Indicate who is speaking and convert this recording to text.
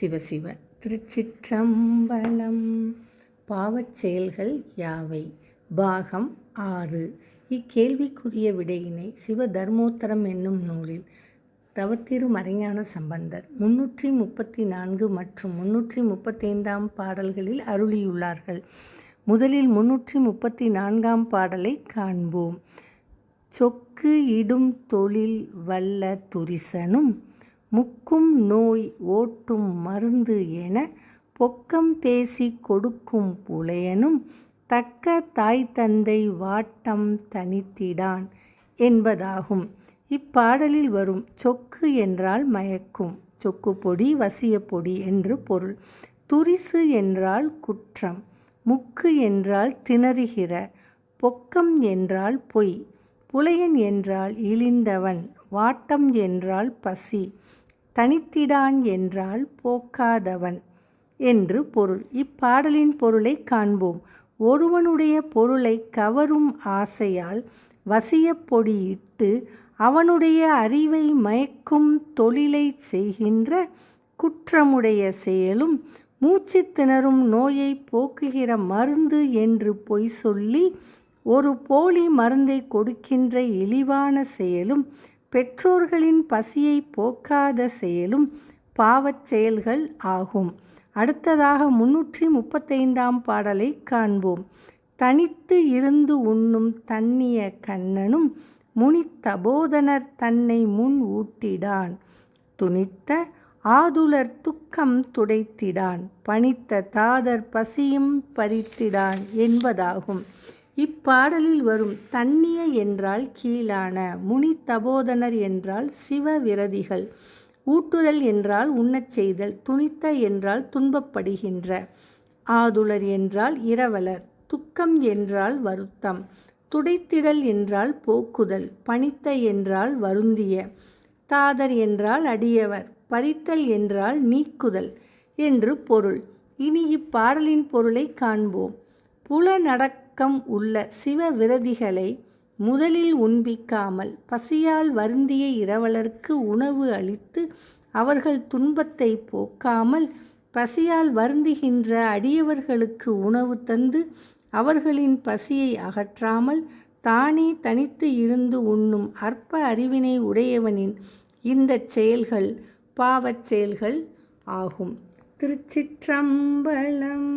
Speaker 1: சிவசிவ. திருச்சிற்றம்பலம். பாவச் செயல்கள் யாவை? பாகம் ஆறு. இக்கேள்விக்குரிய விடையினை சிவ தர்மோத்தரம் என்னும் நூலில் தவத்திரு மறைஞான சம்பந்தர் முன்னூற்றி முப்பத்தி நான்கு மற்றும் முன்னூற்றி முப்பத்தைந்தாம் பாடல்களில் அருளியுள்ளார்கள். முதலில் முன்னூற்றி முப்பத்தி நான்காம் பாடலை காண்போம். சொக்கு இடும் தொழில் வல்ல துரிசனும் முக்கும் நோய் ஓட்டும் மருந்து என பொக்கம் பேசி கொடுக்கும் புலையனும் தக்க தாய் தந்தை வாட்டம் தனித்திடான் என்பதாகும். இப்பாடலில் வரும் சொக்கு என்றால் மயக்கும் சொக்கு பொடி வசிய பொடி என்று பொருள். துரிசு என்றால் குற்றம் முக்கு என்றால் திணறுகிற பொக்கம் என்றால் பொய். புலையன் என்றால் இழிந்தவன் வாட்டம் என்றால் பசி. தனித்திடான் என்றால் போக்காதவன் என்று பொருள். இப்பாடலின் பொருளை காண்போம். ஒருவனுடைய பொருளை கவரும் ஆசையால் வசிய பொடியிட்டு அவனுடைய அறிவை மயக்கும் தொழிலை செய்கின்ற குற்றமுடைய செயலும் மூச்சு திணறும் நோயை போக்குகிற மருந்து என்று பொய் சொல்லி ஒரு போலி மருந்தை கொடுக்கின்ற இழிவான செயலும் பெற்றோர்களின் பசியை போக்காத செயலும் பாவச் செயல்கள் ஆகும். அடுத்ததாக முன்னூற்றி முப்பத்தைந்தாம் பாடலை காண்போம். தனித்து இருந்து உண்ணும் தன்னிய கண்ணனும் முனி தபோதனர் தன்னை முன் ஊட்டிடான். துணித்த ஆதுலர் துக்கம் துடைத்திடான். பணித்த தாதர் பசியும் பறித்திடான் என்பதாகும். இப்பாடலில் வரும் தன்னிய என்றால் கீழான முனி தபோதனர் என்றால் சிவ விரதிகள் ஊட்டுதல் என்றால் உண்ணச் செய்தல் துணித்த என்றால் துன்பப்படுகின்ற ஆதுலர் என்றால் இரவலர் துக்கம் என்றால் வருத்தம் துடைத்திடல் என்றால் போக்குதல் பணித்த என்றால் வருந்திய தாதர் என்றால் அடியவர் பறித்தல் என்றால் நீக்குதல் என்று பொருள். இனி இப்பாடலின் பொருளை காண்போம். பக்கம் உள்ள சிவ விரதிகளை முதலில் உண்பிக்காமல் பசியால் வருந்திய இரவலருக்கு உணவு அளித்து அவர்கள் துன்பத்தை போக்காமல் பசியால் வருந்துகின்ற அடியவர்களுக்கு உணவு தந்து அவர்களின் பசியை அகற்றாமல் தானே தனித்து இருந்து உண்ணும் அற்ப அறிவினை உடையவனின் இந்த செயல்கள் பாவச் செயல்கள் ஆகும். திருச்சிற்றம்பலம்.